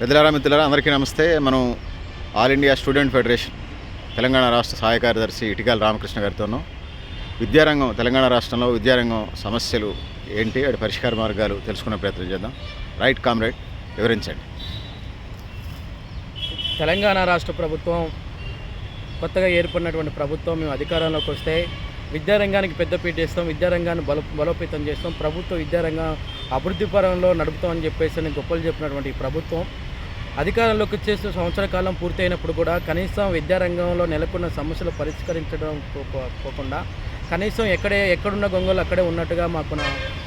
పెద్దలారా మిత్రులారా అందరికీ నమస్తే. మనం all India student federation Telangana రాష్ట్ర సహాయ కార్యదర్శి ఇటికాల రామకృష్ణ గారితో విద్యారంగం తెలంగాణ రాష్ట్రంలో విద్యారంగం సమస్యలు ఏంటి వాటి పరిష్కార మార్గాలు తెలుసుకునే ప్రయత్నం చేద్దాం. రైట్ కామ్రేడ్ వివరించండి. తెలంగాణ రాష్ట్ర ప్రభుత్వం కొత్తగా ఏర్పడినటువంటి ప్రభుత్వం మేము అధికారంలోకి వస్తే విద్యారంగానికి పెద్దపీట ఇస్తాం విద్యారంగాన్ని బల బలోపేతం చేస్తాం ప్రభుత్వ విద్యారంగం అభివృద్ధి పరంలో నడుపుతామని చెప్పేసి అని గొప్పలు చెప్పినటువంటి ప్రభుత్వం అధికారంలోకి వచ్చేసి సంవత్సర కాలం పూర్తయినప్పుడు కూడా కనీసం విద్యారంగంలో నెలకొన్న సమస్యలు పరిష్కరించడం పోకుండా కనీసం ఎక్కడే ఎక్కడున్న గొంగలు అక్కడే ఉన్నట్టుగా మాకు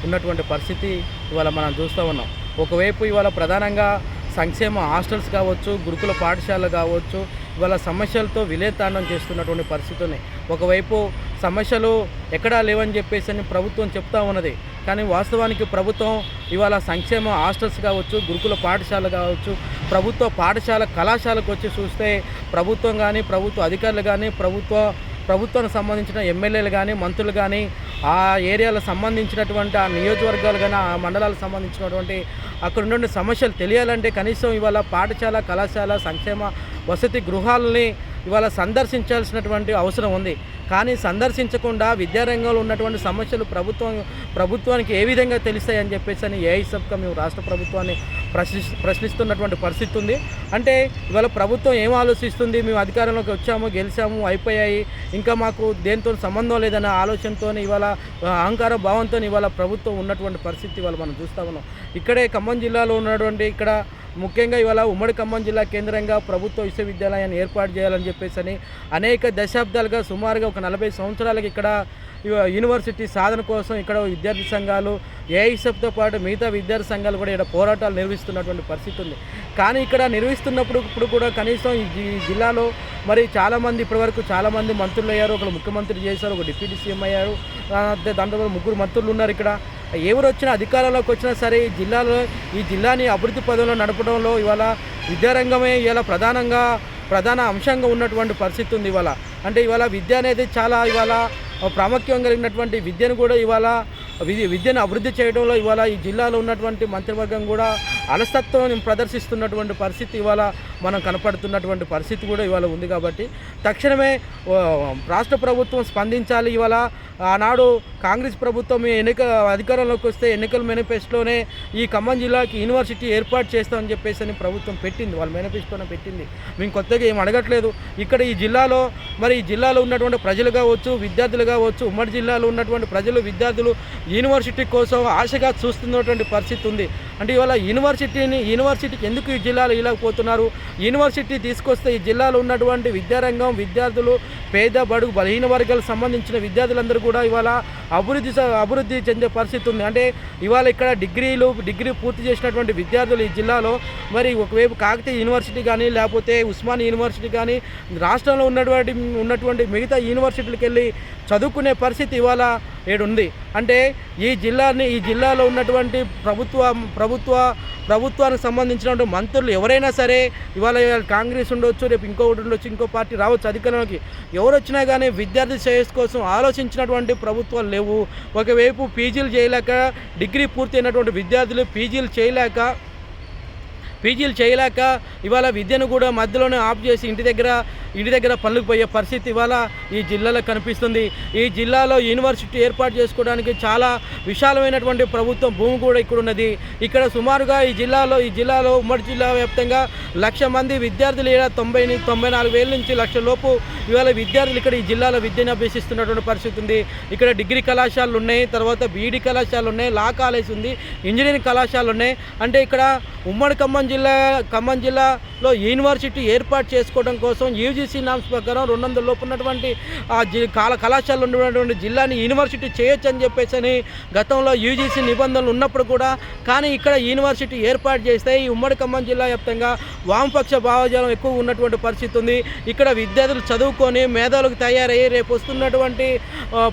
ఉన్నటువంటి పరిస్థితి ఇవాళ మనం చూస్తూ ఉన్నాం. ఒకవైపు ఇవాళ ప్రధానంగా సంక్షేమ హాస్టల్స్ కావచ్చు గురుకుల పాఠశాలలు కావచ్చు ఇవాళ సమస్యలతో విలేతాండం చేస్తున్నటువంటి పరిస్థితి ఉన్నాయి ఒకవైపు సమస్యలు ఎక్కడా లేవని చెప్పేసి అని ప్రభుత్వం చెప్తా ఉన్నది. కానీ వాస్తవానికి ప్రభుత్వం ఇవాళ సంక్షేమ హాస్టల్స్ కావచ్చు గురుకుల పాఠశాల కావచ్చు ప్రభుత్వ పాఠశాల కళాశాలకు వచ్చి చూస్తే ప్రభుత్వం కానీ ప్రభుత్వ అధికారులు కానీ ప్రభుత్వ ప్రభుత్వానికి సంబంధించిన ఎమ్మెల్యేలు కానీ మంత్రులు కానీ ఆ ఏరియాలకు సంబంధించినటువంటి ఆ నియోజకవర్గాలు కానీ ఆ మండలాలకు సంబంధించినటువంటి అక్కడ ఉన్నటువంటి సమస్యలు తెలియాలంటే కనీసం ఇవాళ పాఠశాల కళాశాల సంక్షేమ వసతి గృహాలని ఇవాళ సందర్శించాల్సినటువంటి అవసరం ఉంది. కానీ సందర్శించకుండా విద్యారంగంలో ఉన్నటువంటి సమస్యలు ప్రభుత్వం ప్రభుత్వానికి ఏ విధంగా తెలుస్తాయని చెప్పేసి అని ఏఐసబ్గా మేము రాష్ట్ర ప్రభుత్వాన్ని ప్రశ్ని ప్రశ్నిస్తున్నటువంటి పరిస్థితి ఉంది. అంటే ఇవాళ ప్రభుత్వం ఏం ఆలోచిస్తుంది? మేము అధికారంలోకి వచ్చాము గెలిచాము అయిపోయాయి. ఇంకా మాకు దేనితో సంబంధం లేదన్న ఆలోచనతో ఇవాళ అహంకార భావంతో ఇవాళ ప్రభుత్వం ఉన్నటువంటి పరిస్థితి ఇవాళ మనం చూస్తా ఉన్నాం. ఇక్కడే ఖమ్మం జిల్లాలో ఉన్నటువంటి ఇక్కడ ముఖ్యంగా ఇవాళ ఉమ్మడి ఖమ్మం జిల్లా కేంద్రంగా ప్రభుత్వ విశ్వవిద్యాలయాన్ని ఏర్పాటు చేయాలని చెప్పేసి అని అనేక దశాబ్దాలుగా సుమారుగా ఒక నలభై సంవత్సరాలకి ఇక్కడ యూనివర్సిటీ సాధన కోసం ఇక్కడ విద్యార్థి సంఘాలు ఏఐసెఫ్తో పాటు మిగతా విద్యార్థి సంఘాలు కూడా ఇక్కడ పోరాటాలు నిర్వహిస్తున్నటువంటి పరిస్థితి ఉంది. కానీ ఇక్కడ నిర్వహిస్తున్నప్పుడు ఇప్పుడు కూడా కనీసం ఈ జిల్లాలో మరి చాలామంది ఇప్పటివరకు చాలామంది మంత్రులు అయ్యారు ఒకరు ముఖ్యమంత్రి చేశారు ఒక డిప్యూటీ సీఎం అయ్యారు. ఆ, దాంట్లో ముగ్గురు మంత్రులు ఉన్నారు ఇక్కడ. ఎవరు వచ్చినా అధికారంలోకి వచ్చినా సరే ఈ జిల్లాలో ఈ జిల్లాని అభివృద్ధి పదంలో నడపడంలో ఇవాళ విద్యారంగమే ఇవాళ ప్రధానంగా ప్రధాన అంశంగా ఉన్నటువంటి పరిస్థితి ఉంది ఇవాళ. అంటే ఇవాళ విద్య అనేది చాలా ఇవాళ ప్రాముఖ్యం కలిగినటువంటి విద్యను కూడా ఇవాళ విద్య విద్యను అభివృద్ధి చేయడంలో ఇవాళ ఈ జిల్లాలో ఉన్నటువంటి మంత్రివర్గం కూడా అలసత్వం ప్రదర్శిస్తున్నటువంటి పరిస్థితి ఇవాళ మనం కనపడుతున్నటువంటి పరిస్థితి కూడా ఇవాళ ఉంది కాబట్టి తక్షణమే రాష్ట్ర ప్రభుత్వం స్పందించాలి. ఇవాళ ఆనాడు కాంగ్రెస్ ప్రభుత్వం ఈ ఎన్నిక అధికారంలోకి వస్తే ఎన్నికల మేనిఫెస్టోనే ఈ ఖమ్మం జిల్లాకి యూనివర్సిటీ ఏర్పాటు చేస్తామని చెప్పేసి అని ప్రభుత్వం పెట్టింది. వాళ్ళ మేనిఫెస్టోనే పెట్టింది. మేము కొత్తగా ఏం అడగట్లేదు. ఇక్కడ ఈ జిల్లాలో మరి ఈ జిల్లాలో ఉన్నటువంటి ప్రజలు కావచ్చు విద్యార్థులు కావచ్చు ఉమ్మడి జిల్లాలో ఉన్నటువంటి ప్రజలు విద్యార్థులు యూనివర్సిటీ కోసం ఆశగా చూస్తున్నటువంటి పరిస్థితి ఉంది. అంటే ఇవాళ యూనివర్సిటీని యూనివర్సిటీకి ఎందుకు ఈ జిల్లాలో ఇలాగపోతున్నారు యూనివర్సిటీ తీసుకొస్తే ఈ జిల్లాలో ఉన్నటువంటి విద్యారంగం విద్యార్థులు పేద బడుగు బలహీన వర్గాలకు సంబంధించిన విద్యార్థులందరూ కూడా ఇవాళ అభివృద్ధి అభివృద్ధి చెందే పరిస్థితి ఉంది. అంటే ఇవాళ ఇక్కడ డిగ్రీలు డిగ్రీ పూర్తి చేసినటువంటి విద్యార్థులు ఈ జిల్లాలో మరి ఒకవైపు కాకతీయ యూనివర్సిటీ కానీ లేకపోతే ఉస్మాన్ యూనివర్సిటీ కానీ రాష్ట్రంలో ఉన్నటువంటి ఉన్నటువంటి మిగతా యూనివర్సిటీలకు వెళ్ళి చదువుకునే పరిస్థితి ఇవాళ ఏడుంది. అంటే ఈ జిల్లాని ఈ జిల్లాలో ఉన్నటువంటి ప్రభుత్వ ప్రభుత్వ ప్రభుత్వానికి సంబంధించినటువంటి మంత్రులు ఎవరైనా సరే ఇవాళ కాంగ్రెస్ ఉండొచ్చు రేపు ఇంకొకటి ఉండొచ్చు ఇంకో పార్టీ రావచ్చు అధికారంలోకి ఎవరు వచ్చినా కానీ విద్యార్థి శ్రేయస్ కోసం ఆలోచించినటువంటి ప్రభుత్వాలు లేవు. ఒకవైపు పీజీలు చేయలేక డిగ్రీ పూర్తయినటువంటి విద్యార్థులు పీజీలు చేయలేక పీజీలు చేయలేక ఇవాళ విద్యను కూడా మధ్యలోనే ఆఫ్ చేసి ఇంటి దగ్గర ఇంటి దగ్గర పనులకు పోయే పరిస్థితి ఇవాళ ఈ జిల్లాలో కనిపిస్తుంది. ఈ జిల్లాలో యూనివర్సిటీ ఏర్పాటు చేసుకోవడానికి చాలా విశాలమైనటువంటి ప్రభుత్వం భూమి కూడా ఇక్కడ ఉన్నది. ఇక్కడ సుమారుగా ఈ జిల్లాలో ఈ జిల్లాలో ఉమ్మడి జిల్లా వ్యాప్తంగా లక్ష మంది విద్యార్థులు ఇలా తొంభై తొంభై నాలుగు వేల నుంచి లక్ష లోపు ఇవాళ విద్యార్థులు ఇక్కడ ఈ జిల్లాలో విద్యను అభ్యసిస్తున్నటువంటి పరిస్థితి ఉంది. ఇక్కడ డిగ్రీ కళాశాలలు ఉన్నాయి తర్వాత బీఈడి కళాశాలలు ఉన్నాయి లా కాలేజ్ ఉంది ఇంజనీరింగ్ కళాశాలలు ఉన్నాయి. అంటే ఇక్కడ ఉమ్మడి ఖమ్మం జిల్లా ఖమ్మం జిల్లాలో యూనివర్సిటీ ఏర్పాటు చేసుకోవడం కోసం యూజీసీ నామ్స్ ప్రకారం రెండు వందల లోపు ఉన్నటువంటి ఆ జి కాల కళాశాలలు ఉన్నటువంటి జిల్లాని యూనివర్సిటీ చేయొచ్చు అని చెప్పేసి అని గతంలో యూజీసీ నిబంధనలు ఉన్నప్పుడు కూడా. కానీ ఇక్కడ యూనివర్సిటీ ఏర్పాటు చేస్తే ఈ ఉమ్మడి ఖమ్మం జిల్లా వ్యాప్తంగా వామపక్ష భావజాలం ఎక్కువ ఉన్నటువంటి పరిస్థితి ఉంది. ఇక్కడ విద్యార్థులు చదువుకొని మేధావులకు తయారయ్యి రేపు వస్తున్నటువంటి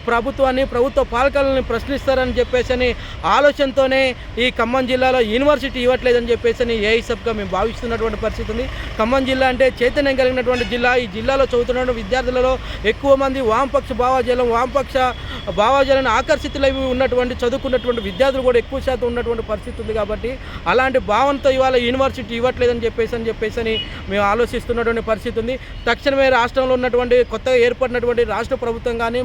ప్రభుత్వాన్ని ప్రభుత్వ పాలకులను ప్రశ్నిస్తారని చెప్పేసి అని ఆలోచనతోనే ఈ ఖమ్మం జిల్లాలో యూనివర్సిటీ ఇవ్వట్లేదని చెప్పేసి అని ఏఐసబ్గా మేము భావిస్తున్నటువంటి పరిస్థితి ఉంది. ఖమ్మం జిల్లా అంటే చైతన్యం కలిగినటువంటి జిల్లా. ఈ జిల్లాలో చదువుతున్న విద్యార్థులలో ఎక్కువ మంది వామపక్ష భావాజాలం వామపక్ష భావజాలను ఆకర్షితులై ఉన్నటువంటి చదువుకున్నటువంటి విద్యార్థులు కూడా ఎక్కువ శాతం ఉన్నటువంటి పరిస్థితి ఉంది కాబట్టి అలాంటి భావనతో ఇవాళ యూనివర్సిటీ ఇవ్వట్లేదని చెప్పేసి అని చెప్పేసి అని మేము ఆలోచిస్తున్నటువంటి పరిస్థితి ఉంది. తక్షణమే రాష్ట్రంలో ఉన్నటువంటి కొత్తగా ఏర్పడినటువంటి రాష్ట్ర ప్రభుత్వం కానీ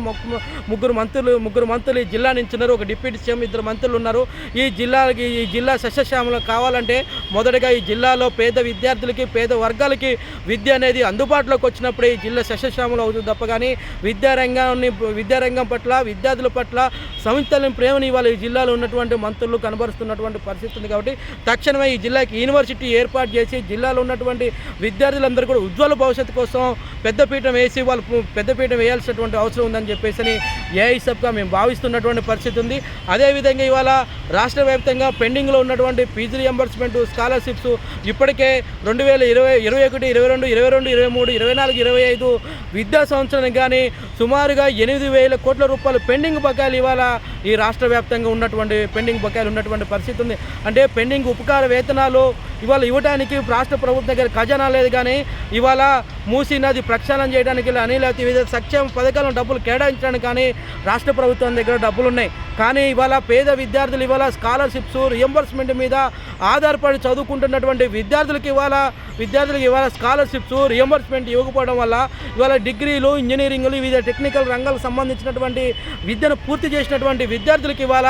ముగ్గురు మంత్రులు ముగ్గురు మంత్రులు ఈ జిల్లా నుంచి ఉన్నారు. ఒక డిప్యూటీ సీఎం ఇద్దరు మంత్రులు ఉన్నారు. ఈ జిల్లాకి ఈ జిల్లా సస్యశ్యామలం కావాలంటే మొదటగా ఈ జిల్లాలో పేద విద్యార్థులకి పేద వర్గాలకి విద్య అనేది అందుబాటులోకి వచ్చినప్పుడే ఈ జిల్లా సస్యశ్యామలం అవుతుంది తప్ప కానీ విద్యారంగాన్ని విద్యారంగం పట్ల విద్యార్థుల పట్ల సంస్థల ప్రేమని ఇవాళ ఈ జిల్లాలో ఉన్నటువంటి మంత్రులు కనబరుస్తున్నటువంటి పరిస్థితి ఉంది కాబట్టి తక్షణమే ఈ జిల్లాకి యూనివర్సిటీ ఏర్పాటు చేసి జిల్లా జిల్లాలో ఉన్నటువంటి విద్యార్థులందరూ కూడా ఉజ్వల భవిష్యత్తు కోసం పెద్దపీఠం వేసి వాళ్ళు పెద్దపీఠం వేయాల్సినటువంటి అవసరం ఉందని చెప్పేసి అని ఏఐసబ్గా మేము భావిస్తున్నటువంటి పరిస్థితి ఉంది. అదేవిధంగా ఇవాళ రాష్ట్ర వ్యాప్తంగా పెండింగ్లో ఉన్నటువంటి పీజీ రియంబర్స్మెంట్ స్కాలర్షిప్స్ ఇప్పటికే రెండు వేల ఇరవై ఇరవై ఒకటి ఇరవై రెండు ఇరవై రెండు ఇరవై మూడు ఇరవై నాలుగు ఇరవై ఐదు విద్యా సంవత్సరానికి కానీ సుమారుగా ఎనిమిది వేల కోట్ల రూపాయలు పెండింగ్ బకాయిలు ఇవాళ ఈ రాష్ట్ర వ్యాప్తంగా ఉన్నటువంటి పెండింగ్ బకాయిలు ఉన్నటువంటి పరిస్థితి ఉంది. అంటే పెండింగ్ ఉపకార వేతనాలు ఇవాళ ఇవ్వడానికి రాష్ట్ర ప్రభుత్వం దగ్గర ఖజానా లేదు కానీ ఇవాళ మూసీ నది ప్రక్షాళన చేయడానికి కానీ లేకపోతే వివిధ సంక్షేమ పథకాలను డబ్బులు కేటాయించడానికి కానీ రాష్ట్ర ప్రభుత్వం దగ్గర డబ్బులు ఉన్నాయి. కానీ ఇవాళ పేద విద్యార్థులు ఇవాళ స్కాలర్షిప్స్ రియంబర్స్మెంట్ మీద ఆధారపడి చదువుకుంటున్నటువంటి విద్యార్థులకు ఇవాళ విద్యార్థులకు ఇవాళ స్కాలర్షిప్స్ రియంబర్స్మెంట్ ఇవ్వకపోవడం వల్ల ఇవాళ డిగ్రీలు ఇంజనీరింగ్లు వివిధ టెక్నికల్ రంగాలకు సంబంధించినటువంటి విద్యను పూర్తి చేసినటువంటి విద్యార్థులకు ఇవాళ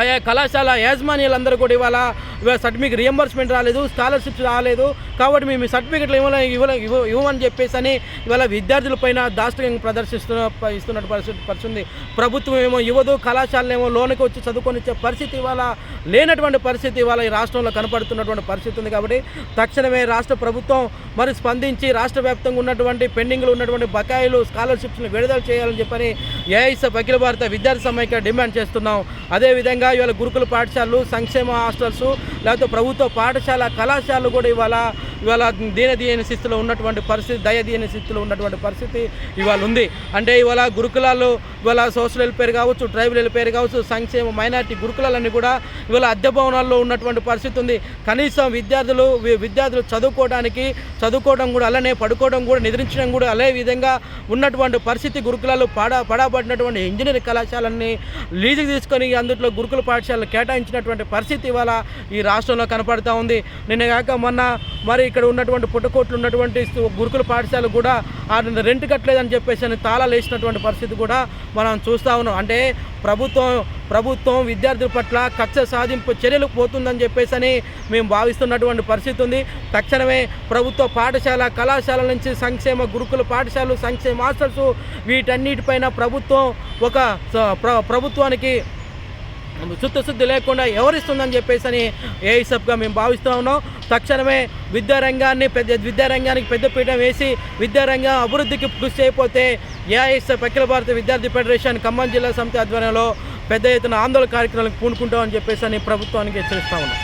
ఆయా కళాశాల యాజమాన్యాలందరూ కూడా ఇవాళ ఇవాళ సర్టిఫికేట్ రియంబర్స్మెంట్ రాలేదు స్కాలర్షిప్స్ రాలేదు కాబట్టి మేము సర్టిఫికెట్లు ఇవ్వలే ఇవ్వలే ఇవ్వ ఇవ్వమని చెప్పేసి అని ఇవాళ విద్యార్థులపైన దాష్టంగా ప్రదర్శిస్తున్న ప- ఇస్తున్న పరిస్థితి పరిస్థితి ప్రభుత్వం ఏమో ఇవ్వదు కళాశాలలు ఏమో లోనికి వచ్చి చదువుకొని ఇచ్చే పరిస్థితి ఇవాళ లేనటువంటి పరిస్థితి ఇవాళ ఈ రాష్ట్రంలో కనపడుతున్నటువంటి పరిస్థితి ఉంది కాబట్టి తక్షణమే రాష్ట్ర ప్రభుత్వం మరి స్పందించి రాష్ట్ర వ్యాప్తంగా ఉన్నటువంటి పెండింగ్లు ఉన్నటువంటి బకాయిలు స్కాలర్షిప్స్ని విడుదల చేయాలని చెప్పని ఏఐఎస్ఎఫ్ అఖిల భారత విద్యార్థి సమైక్య డిమాండ్ చేస్తున్నాం. అదేవిధంగా ఇవాళ గురుకుల పాఠశాలలు సంక్షేమ హాస్టల్స్ లేకపోతే ప్రభుత్వ పాఠశాల కళాశాలలు కూడా ఇవాళ ఇవాళ దీనదీయని స్థితిలో ఉన్నటువంటి పరిస్థితి దయదీయని స్థితిలో ఉన్నటువంటి పరిస్థితి ఇవాళ ఉంది. అంటే ఇవాళ గురుకులాలు ఇవాళ సోషల్ వెల్ఫేర్ కావచ్చు ట్రైబల్ వెల్ఫేర్ కావచ్చు సంక్షేమ మైనార్టీ గురుకులాలన్నీ కూడా ఇవాళ అద్దె భవనాల్లో ఉన్నటువంటి పరిస్థితి ఉంది. కనీసం విద్యార్థులు వి- విద్యార్థులు చదువుకోవడానికి చదువుకోవడం కూడా అలానే పడుకోవడం కూడా నిద్రించడం కూడా అదే విధంగా ఉన్నటువంటి పరిస్థితి గురుకులాలు పడా పడబడినటువంటి ఇంజనీరింగ్ కళాశాలన్నీ లీజుకు తీసుకొని అందులో గురుకుల పాఠశాలలు కేటాయించినటువంటి పరిస్థితి ఇవాళ ఈ రాష్ట్రంలో కనపడతా ఉంది. నిన్న కాక మొన్న మరి ఇక్కడ ఉన్నటువంటి పుట్టకోట్లు ఉన్నటువంటి గురుకుల పాఠశాల కూడా ఆ రెంట్ కట్టలేదని చెప్పేసి అని తాళాలు వేసినటువంటి పరిస్థితి కూడా మనం చూస్తూ ఉన్నాం. అంటే ప్రభుత్వం ప్రభుత్వం విద్యార్థుల పట్ల కక్ష సాధింపు చర్యలు పోతుందని చెప్పేసి అని మేము భావిస్తున్నటువంటి పరిస్థితి ఉంది. తక్షణమే ప్రభుత్వ పాఠశాల కళాశాల నుంచి సంక్షేమ గురుకుల పాఠశాలలు సంక్షేమ హాస్టల్స్ వీటన్నిటిపైన ప్రభుత్వం ఒక ప్రభుత్వానికి సుత్తశుద్ధి లేకుండా ఎవరిస్తుందని చెప్పేసి అని ఏఐసబ్గా మేము భావిస్తూ ఉన్నాం. తక్షణమే విద్యారంగాన్ని పెద్ద విద్యారంగానికి పెద్దపీఠం వేసి విద్యారంగం అభివృద్ధికి కృషి చేయకపోతే ఏఐఎస్ఎఫ్ అఖిల భారత విద్యార్థి ఫెడరేషన్ ఖమ్మం జిల్లా సమితి ఆధ్వర్యంలో పెద్ద ఎత్తున ఆందోళన కార్యక్రమాలకు పూనుకుంటామని చెప్పేసి అని ప్రభుత్వానికి హెచ్చరిస్తా ఉన్నాం.